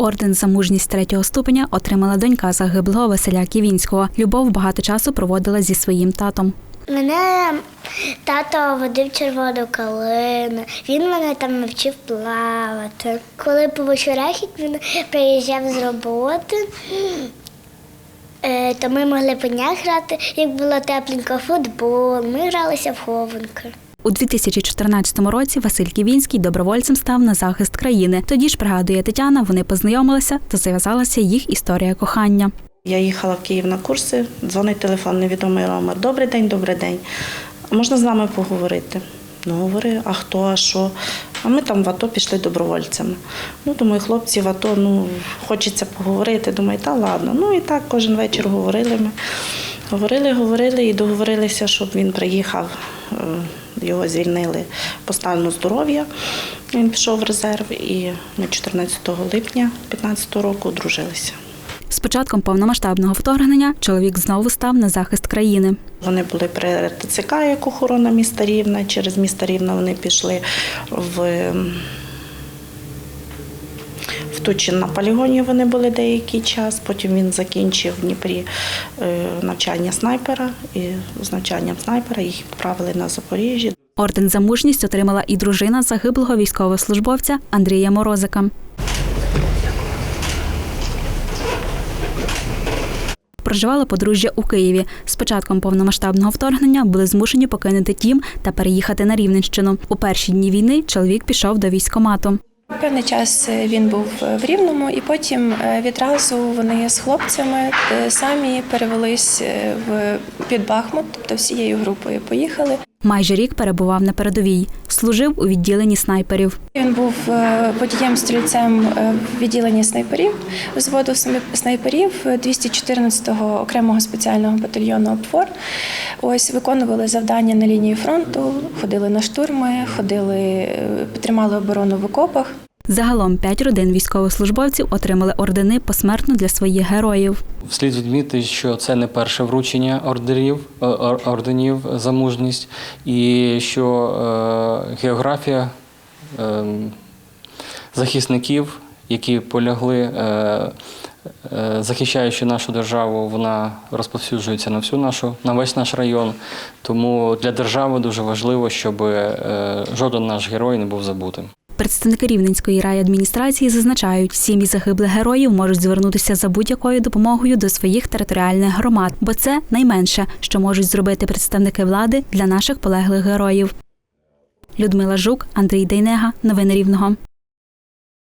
Орден за мужність третього ступеня отримала донька загиблого Василя Ківінського. Любов багато часу проводила зі своїм татом. Мене тато водив червону калину. Він мене там навчив плавати. Коли по вечорах, він приїжджав з роботи, е, то ми могли по днях грати, як було тепленько, футбол. Ми гралися в хованки. У 2014 році Василь Ківінський добровольцем став на захист країни. Тоді ж пригадує Тетяна, вони познайомилися та зав'язалася їх історія кохання. Я їхала в Київ на курси, дзвонить телефон, невідомий номер. Добрий день, добрий день. Можна з вами поговорити? Ну, говори, а хто, а що? А ми там в АТО пішли добровольцями. Ну, думаю, хлопці в АТО, ну, хочеться поговорити. Думаю, та ладно. Ну і так кожен вечір говорили ми. Говорили, говорили і договорилися, щоб він приїхав. Е, Його звільнили по стану здоров'я. Він пішов в резерв і ми 14 липня 2015 року одружилися. З початком повномасштабного вторгнення чоловік знову став на захист країни. Вони були при РТЦК, як охорона міста Рівна. Через місто Рівна вони пішли в, в Тучин на полігоні вони були деякий час. Потім він закінчив в Дніпрі е, навчання снайпера. І з навчанням снайпера їх відправили на Запоріжжя. Орден за мужність отримала і дружина загиблого військовослужбовця Андрія Морозика. Проживало подружжя у Києві. З початком повномасштабного вторгнення були змушені покинути дім та переїхати на Рівненщину. У перші дні війни чоловік пішов до військкомату. Певний час е, він був в Рівному, і потім е, відразу вони з хлопцями е, самі перевелись е, в під Бахмут, тобто всією групою поїхали. Майже рік перебував на передовій. Служив у відділенні снайперів. Він був е, водієм стрільцем відділення відділенні снайперів взводу снайперів 214-го окремого спеціального батальйону «Обфор». Ось виконували завдання на лінії фронту, ходили на штурми, ходили, підтримали тримали оборону в окопах. Загалом п'ять родин військовослужбовців отримали ордени посмертно для своїх героїв. Слід відмітити, що це не перше вручення ордерів, е, орденів за мужність, і що е, географія е, захисників, які полягли, захищаючи нашу державу, вона розповсюджується на всю нашу, на весь наш район. Тому для держави дуже важливо, щоб жоден наш герой не був забутим. Представники Рівненської райадміністрації зазначають, сім'ї загиблих героїв можуть звернутися за будь-якою допомогою до своїх територіальних громад, бо це найменше, що можуть зробити представники влади для наших полеглих героїв. Людмила Жук, Андрій Дейнега. Новини Рівного.